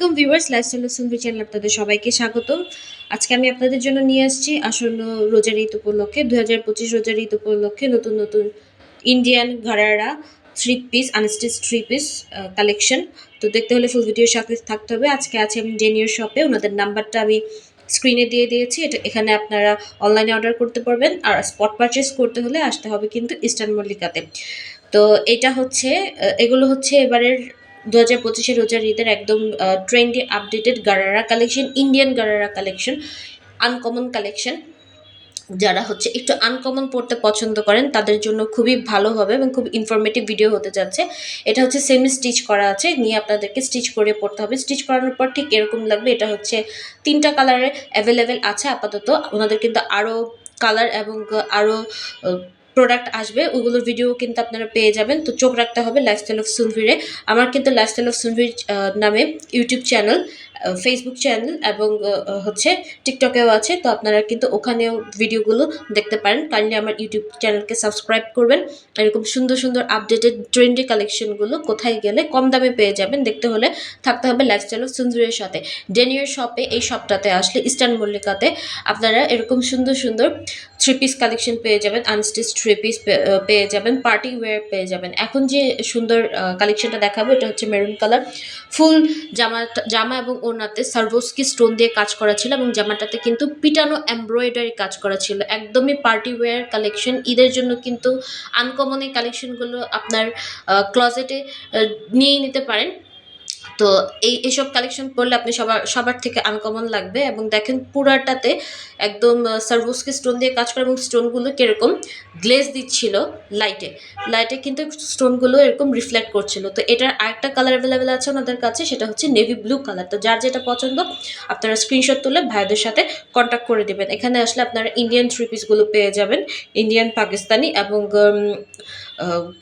আলাইকুম viewers, lifestyle সুন্দর channel আপনাদের সবাইকে স্বাগতম। আজকে আমি আপনাদের জন্য নিয়ে আসছি আসন্ন রোজার ঈদ উপলক্ষে দু হাজার পঁচিশ রোজার ঈদ উপলক্ষে নতুন নতুন Indian ঘাড়ারা three piece unstitch three piece collection তো দেখতে হলে ফুল ভিডিওর সাথে থাকতে হবে। আজকে আছে আমি ডেনিয়র শপে ওনাদের নাম্বারটা আমি স্ক্রিনে দিয়ে দিয়েছি। এটা এখানে আপনারা অনলাইনে অর্ডার করতে পারবেন। আর স্পট পারচেস করতে হলে আসতে হবে কিন্তু ইস্টার্ন মল্লিকাতে তো এটা হচ্ছে এগুলো হচ্ছে এবারের দু হাজার পঁচিশে রোজার ঈদের একদম trendy updated gharara collection Indian gharara collection uncommon collection যারা হচ্ছে একটু আনকমন পড়তে পছন্দ করেন, তাদের জন্য খুবই ভালো হবে এবং খুব ইনফরমেটিভ ভিডিও হতে যাচ্ছে। এটা হচ্ছে সেমি স্টিচ করা আছে, নিয়ে আপনাদেরকে স্টিচ করে পড়তে হবে। স্টিচ করানোর পর ঠিক এরকম লাগবে, এটা হচ্ছে তিনটা কালারে অ্যাভেলেবেল আছে আপাতত। ওনাদের কিন্তু আরও কালার এবং আরও প্রোডাক্ট আসবে ওগুলোর ভিডিও কিন্তু আপনারা পেয়ে যাবেন। তো চোখ রাখতে হবে লাইফস্টাইল অফ সুনভিরে আমার কিন্তু লাইফস্টাইল অফ সুনভির নামে ইউটিউব চ্যানেল ফেসবুক চ্যানেল এবং হচ্ছে টিকটকেও আছে, তো আপনারা কিন্তু ওখানেও ভিডিওগুলো দেখতে পারেন। কাইন্ডলি আমার ইউটিউব চ্যানেলকে সাবস্ক্রাইব করবেন। এরকম সুন্দর সুন্দর আপডেটেড ট্রেন্ডি কালেকশনগুলো কোথায় গেলে কম দামে পেয়ে যাবেন, দেখতে হলে থাকতে হবে লাইফস্টাইল অফ সুন্দরের সাথে। ডেনিয়ার শপে এই শপটাতে আসলে ইস্টার্ন মল্লিকাতে আপনারা এরকম সুন্দর সুন্দর থ্রি পিস কালেকশন পেয়ে যাবেন আনস্টিচ থ্রি পিস পেয়ে যাবেন পার্টি ওয়্যার পেয়ে যাবেন। এখন যে সুন্দর কালেকশনটা দেখাবো, এটা হচ্ছে মেরুন কালার ফুল জামা জামা এবং ওনাতে সার্ভোস্কি স্টোন দিয়ে কাজ করা ছিল এবং জামাটাতে কিন্তু পিটানো এমব্রয়ডারি কাজ করা ছিল। একদমই পার্টি ওয়্যার কালেকশন ঈদের জন্য কিন্তু আনকমন এই কালেকশনগুলো আপনার ক্লজেটে নিয়ে নিতে পারেন। তো এই, এসব কালেকশন পরলে আপনি সবার সবার থেকে আনকমন লাগবে এবং দেখেন পুরাটাতে একদম সার্ভোসকে স্টোন দিয়ে কাজ করা এবং স্টোনগুলো কীরকম গ্লেজ দিচ্ছিল লাইটে লাইটে কিন্তু স্টোনগুলো এরকম রিফ্লেক্ট করছিল। তো এটার আরেকটা কালার অ্যাভেলেবেল আছে ওনাদের কাছে, সেটা হচ্ছে নেভি ব্লু কালার তো যার যেটা পছন্দ, আপনারা স্ক্রিনশট তুলে ভাইদের সাথে কন্ট্যাক্ট করে দেবেন। এখানে আসলে আপনারা ইন্ডিয়ান থ্রি পিসগুলো পেয়ে যাবেন। ইন্ডিয়ান পাকিস্তানি এবং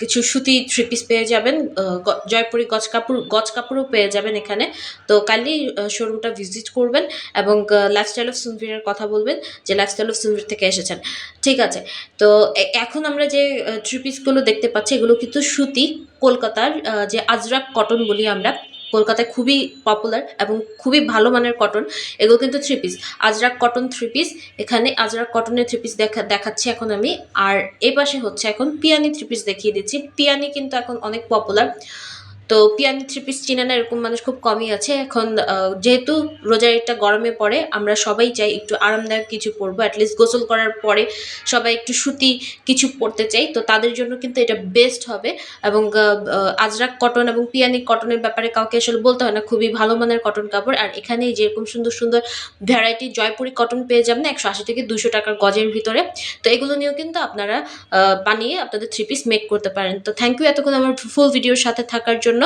কিছু সুতি থ্রি পিস পেয়ে যাবেন। জয়পুরি গজ কাপড় গজ কাপড়ও পেয়ে যাবেন এখানে। তো কালই শোরুমটা ভিজিট করবেন এবং লাইফস্টাইল অফ সুনভিরের কথা বলবেন যে লাইফস্টাইল অফ সুনভির থেকে এসেছেন। ঠিক আছে। তো এখন আমরা যে থ্রি পিসগুলো দেখতে পাচ্ছি, এগুলো কিন্তু সুতি, কলকাতার যে আজরাক কটন বলি আমরা কলকাতায় খুবই পপুলার এবং খুবই ভালো মানের কটন এগুলো কিন্তু three piece ajrak cotton three piece এখানে আজরাক কটনের থ্রি পিস দেখা, দেখাচ্ছি এখন আমি। আর এ পাশে হচ্ছে এখন পিয়ানি থ্রি পিস দেখিয়ে দিচ্ছি। পিয়ানি কিন্তু এখন অনেক পপুলার তো পিয়ানি থ্রি পিস চিনে না এরকম মানুষ খুব কমই আছে। এখন যেহেতু রোজার একটা গরমে পড়ে, আমরা সবাই চাই একটু আরামদায়ক কিছু পরবো অ্যাটলিস্ট গোসল করার পরে সবাই একটু সুতি কিছু পরতে চাই। তো তাদের জন্য কিন্তু এটা বেস্ট হবে এবং আজরাক কটন এবং পিয়ানি কটনের ব্যাপারে কাউকে আসলে বলতে হয় না, খুবই ভালো মানের কটন কাপড়। আর এখানে যেরকম সুন্দর সুন্দর ভ্যারাইটি জয়পুরি কটন পেয়ে যাবেন একশো আশি থেকে দুশো টাকার গজের ভিতরে। তো এগুলো নিয়েও কিন্তু আপনারা বানিয়ে আপনাদের থ্রি পিস মেক করতে পারেন। তো থ্যাংক ইউ এতক্ষণ আমার ফুল ভিডিওর সাথে থাকার জন্য।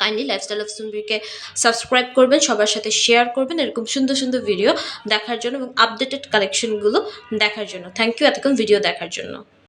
কাইন্ডলি লাইফস্টাইল অফ সুন্দরীকে সাবস্ক্রাইব করবেন, সবার সাথে শেয়ার করবেন এরকম সুন্দর সুন্দর ভিডিও দেখার জন্য এবং আপডেটেড কালেকশনগুলো দেখার জন্য। থ্যাংক ইউ এতক্ষণ ভিডিও দেখার জন্য।